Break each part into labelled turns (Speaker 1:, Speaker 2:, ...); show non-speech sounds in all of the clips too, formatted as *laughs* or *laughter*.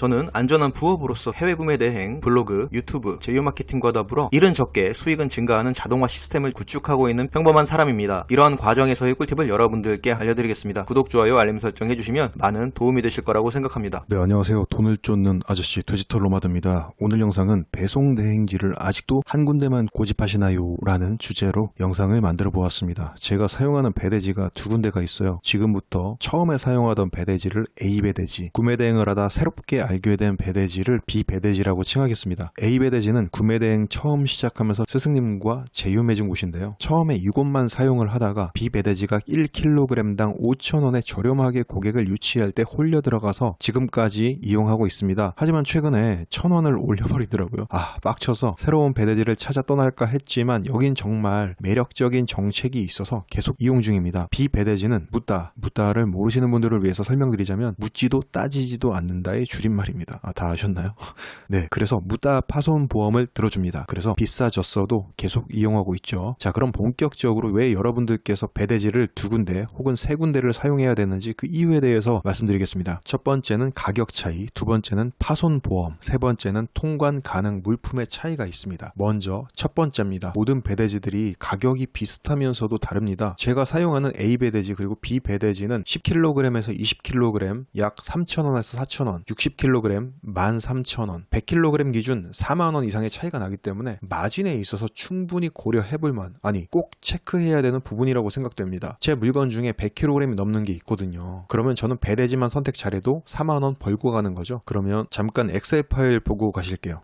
Speaker 1: 저는 안전한 부업으로서 해외 구매 대행, 블로그, 유튜브, 제휴 마케팅과 더불어 일은 적게 수익은 증가하는 자동화 시스템을 구축하고 있는 평범한 사람입니다. 이러한 과정에서의 꿀팁을 여러분들께 알려드리겠습니다. 구독, 좋아요, 알림 설정 해주시면 많은 도움이 되실 거라고 생각합니다.
Speaker 2: 네, 안녕하세요. 돈을 쫓는 아저씨 디지털 로마드입니다. 오늘 영상은 배송 대행지를 아직도 한 군데만 고집하시나요? 라는 주제로 영상을 만들어 보았습니다. 제가 사용하는 배대지가 두 군데가 있어요. 지금부터 처음에 사용하던 배대지를 A 배대지, 구매 대행을 하다 새롭게 알게 된 배대지를 B 배대지라고 칭하겠습니다. A 배대지는 구매 대행 처음 시작하면서 스승님과 제휴 맺은 곳인데요. 처음에 이곳만 사용을 하다가 B 배대지가 1kg당 5,000원에 저렴하게 고객을 유치할 때 홀려 들어가서 지금까지 이용하고 있습니다. 하지만 최근에 1,000원을 올려버리더라고요. 아, 빡쳐서 새로운 배대지를 찾아 떠날까 했지만 여긴 정말 매력적인 정책이 있어서 계속 이용 중입니다. B 배대지는 묻다, 묻다를 모르시는 분들을 위해서 설명드리자면 묻지도 따지지도 않는다의 줄임말 입니다. 아, 다 아셨나요? *laughs* 네, 그래서 묻다 파손 보험을 들어줍니다. 그래서 비싸졌어도 계속 이용하고 있죠. 자, 그럼 본격적으로 왜 여러분들께서 배대지를 두 군데 혹은 세 군데를 사용해야 되는지 그 이유에 대해서 말씀드리겠습니다. 첫 번째는 가격 차이, 두 번째는 파손 보험, 세 번째는 통관 가능 물품의 차이가 있습니다. 먼저 첫 번째입니다. 모든 배대지들이 가격이 비슷하면서도 다릅니다. 제가 사용하는 A 배대지 그리고 B 배대지는 10kg에서 20kg 약 3,000원에서 4,000원, 60kg 13,000원, 100kg 기준 4만 원 이상의 차이가 나기 때문에 마진에 있어서 충분히 고려해 볼만 아니 꼭 체크해야 되는 부분이라고 생각됩니다. 제 물건 중에 100kg이 넘는 게 있거든요. 그러면 저는 배대지만 선택 잘해도 4만 원 벌고 가는 거죠. 그러면 잠깐 엑셀 파일 보고 가실게요.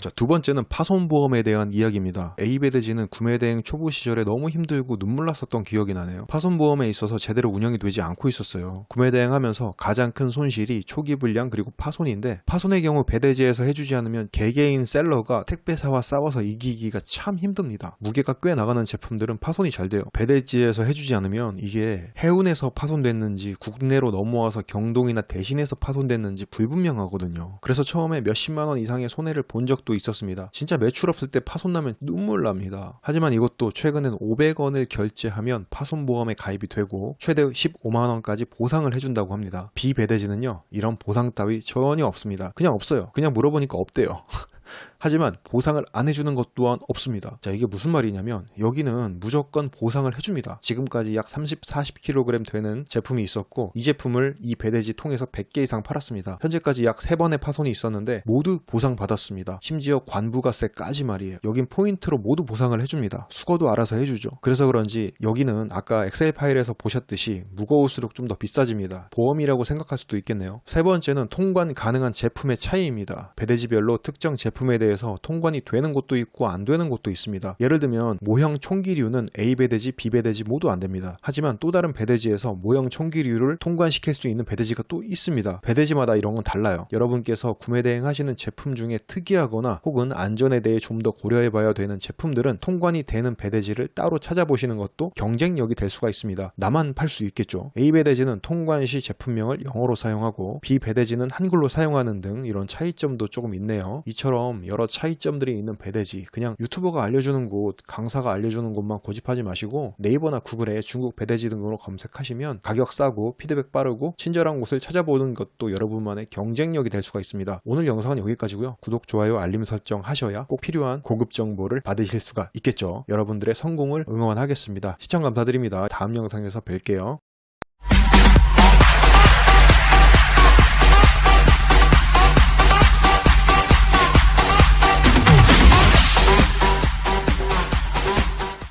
Speaker 2: 자, 두 번째는 파손보험에 대한 이야기입니다. A배대지는 구매대행 초보 시절에 너무 힘들고 눈물 났었던 기억이 나네요. 파손보험에 있어서 제대로 운영이 되지 않고 있었어요. 구매대행 하면서 가장 큰 손실이 초기 불량 그리고 파손인데 파손의 경우 배대지에서 해주지 않으면 개개인 셀러가 택배사와 싸워서 이기기가 참 힘듭니다. 무게가 꽤 나가는 제품들은 파손이 잘 돼요. 배대지에서 해주지 않으면 이게 해운에서 파손됐는지 국내로 넘어와서 경동이나 대신해서 파손됐는지 불분명하거든요. 그래서 처음에 몇십만 원 이상의 손해를 본 적도 있었습니다. 진짜 매출 없을 때 파손 나면 눈물 납니다. 하지만 이것도 최근엔 500원을 결제하면 파손보험에 가입이 되고 최대 15만 원까지 보상을 해준다고 합니다. 비배대지는요 이런 보상 따위 전혀 없습니다. 그냥 없어요. 그냥 물어보니까 없대요. *laughs* 하지만 보상을 안 해주는 것 또한 없습니다. 자, 이게 무슨 말이냐면 여기는 무조건 보상을 해줍니다. 지금까지 약 30, 40kg 되는 제품이 있었고 이 제품을 이 배대지 통해서 100개 이상 팔았습니다. 현재까지 약 3번의 파손이 있었는데 모두 보상받았습니다. 심지어 관부가세까지 말이에요. 여긴 포인트로 모두 보상을 해줍니다. 수거도 알아서 해주죠. 그래서 그런지 여기는 아까 엑셀 파일에서 보셨듯이 무거울수록 좀 더 비싸집니다. 보험이라고 생각할 수도 있겠네요. 세 번째는 통관 가능한 제품의 차이입니다. 배대지별로 특정 제품 에 대해서 통관이 되는 곳도 있고 안 되는 곳도 있습니다. 예를 들면 모형 총기류는 A 배대지, B 배대지 모두 안 됩니다. 하지만 또 다른 배대지에서 모형 총기류를 통관시킬 수 있는 배대지가 또 있습니다. 배대지마다 이런 건 달라요. 여러분께서 구매 대행하시는 제품 중에 특이하거나 혹은 안전에 대해 좀 더 고려해 봐야 되는 제품들은 통관이 되는 배대지를 따로 찾아보시는 것도 경쟁력이 될 수가 있습니다. 나만 팔 수 있겠죠. A 배대지는 통관 시 제품명을 영어로 사용하고 B 배대지는 한글로 사용하는 등 이런 차이점도 조금 있네요. 이처럼 여러 차이점들이 있는 배대지 그냥 유튜버가 알려주는 곳, 강사가 알려주는 곳만 고집하지 마시고 네이버나 구글에 중국 배대지 등으로 검색하시면 가격 싸고 피드백 빠르고 친절한 곳을 찾아보는 것도 여러분만의 경쟁력이 될 수가 있습니다. 오늘 영상은 여기까지고요. 구독, 좋아요, 알림 설정 하셔야 꼭 필요한 고급 정보를 받으실 수가 있겠죠. 여러분들의 성공을 응원하겠습니다. 시청 감사드립니다. 다음 영상에서 뵐게요.